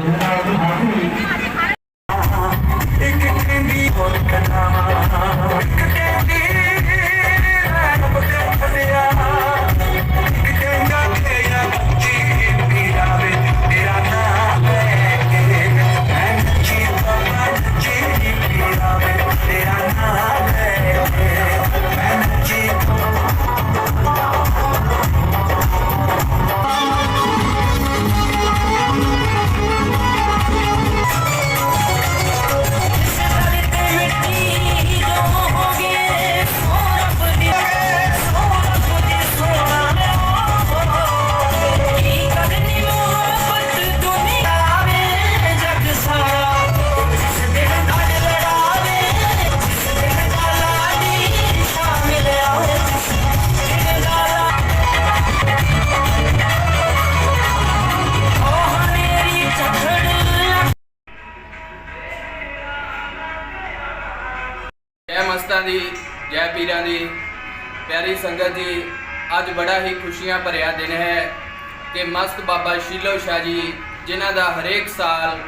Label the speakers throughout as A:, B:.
A: Gracias. ਜੈ ਮਸਤਾਂ ਦੀ, ਜੈ ਪੀਰਾਂ ਦੀ, ਪਿਆਰੀ ਸੰਗਤ ਜੀ, ਅੱਜ ਬੜਾ ਹੀ ਖੁਸ਼ੀਆਂ ਭਰਿਆ ਦਿਨ ਹੈ ਕਿ ਮਸਤ ਬਾਬਾ ਸ਼ੀਲੋ ਸ਼ਾਹ ਜੀ, ਜਿਨ੍ਹਾਂ ਦਾ ਹਰੇਕ ਸਾਲ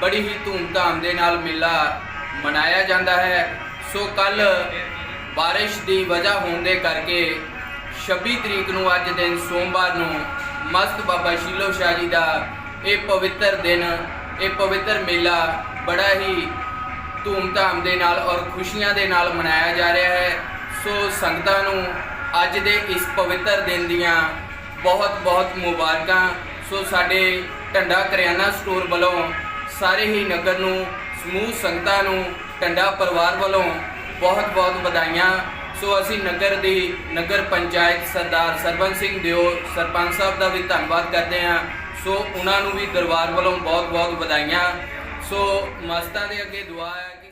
A: ਬੜੀ ਹੀ ਧੂਮਧਾਮ ਦੇ ਨਾਲ ਮੇਲਾ ਮਨਾਇਆ ਜਾਂਦਾ ਹੈ। ਸੋ ਕੱਲ ਬਾਰਿਸ਼ ਦੀ ਵਜ੍ਹਾ ਹੋਣ ਦੇ ਕਰਕੇ 26 ਤਰੀਕ ਨੂੰ ਅੱਜ ਦਿਨ ਸੋਮਵਾਰ ਨੂੰ ਮਸਤ ਬਾਬਾ ਸ਼ੀਲੋ ਸ਼ਾਹ ਜੀ ਦਾ ਇਹ ਪਵਿੱਤਰ ਦਿਨ, ਇਹ ਪਵਿੱਤਰ ਮੇਲਾ ਬੜਾ ਹੀ ਧੂਮਧਾਮ ਦੇ ਨਾਲ ਔਰ ਖੁਸ਼ੀਆਂ ਦੇ ਨਾਲ ਮਨਾਇਆ ਜਾ ਰਿਹਾ ਹੈ। ਸੋ ਸੰਗਤਾਂ ਨੂੰ ਅੱਜ ਦੇ ਇਸ ਪਵਿੱਤਰ ਦਿਨ ਦੀਆਂ ਬਹੁਤ ਬਹੁਤ ਮੁਬਾਰਕਾਂ। ਸੋ ਸਾਡੇ ਢੰਡਾ ਕਰਿਆਨਾ ਸਟੋਰ ਵੱਲੋਂ ਸਾਰੇ ਹੀ ਨਗਰ ਨੂੰ, ਸਮੂਹ ਸੰਗਤਾਂ ਨੂੰ, ਢੰਡਾ ਪਰਿਵਾਰ ਵੱਲੋਂ ਬਹੁਤ ਬਹੁਤ ਵਧਾਈਆਂ। ਸੋ ਅਸੀਂ ਨਗਰ ਦੀ, ਨਗਰ ਪੰਚਾਇਤ ਸਰਦਾਰ ਸਰਬੰਸ ਸਿੰਘ ਦਿਓ ਸਰਪੰਚ ਸਾਹਿਬ ਦਾ ਵੀ ਧੰਨਵਾਦ ਕਰਦੇ ਹਾਂ। ਸੋ ਉਹਨਾਂ ਨੂੰ ਵੀ ਦਰਬਾਰ ਵੱਲੋਂ ਬਹੁਤ ਬਹੁਤ ਵਧਾਈਆਂ। ਸੋ ਮਸਤਾਂ ਦੇ ਅੱਗੇ ਦੁਆ ਹੈ ਕਿ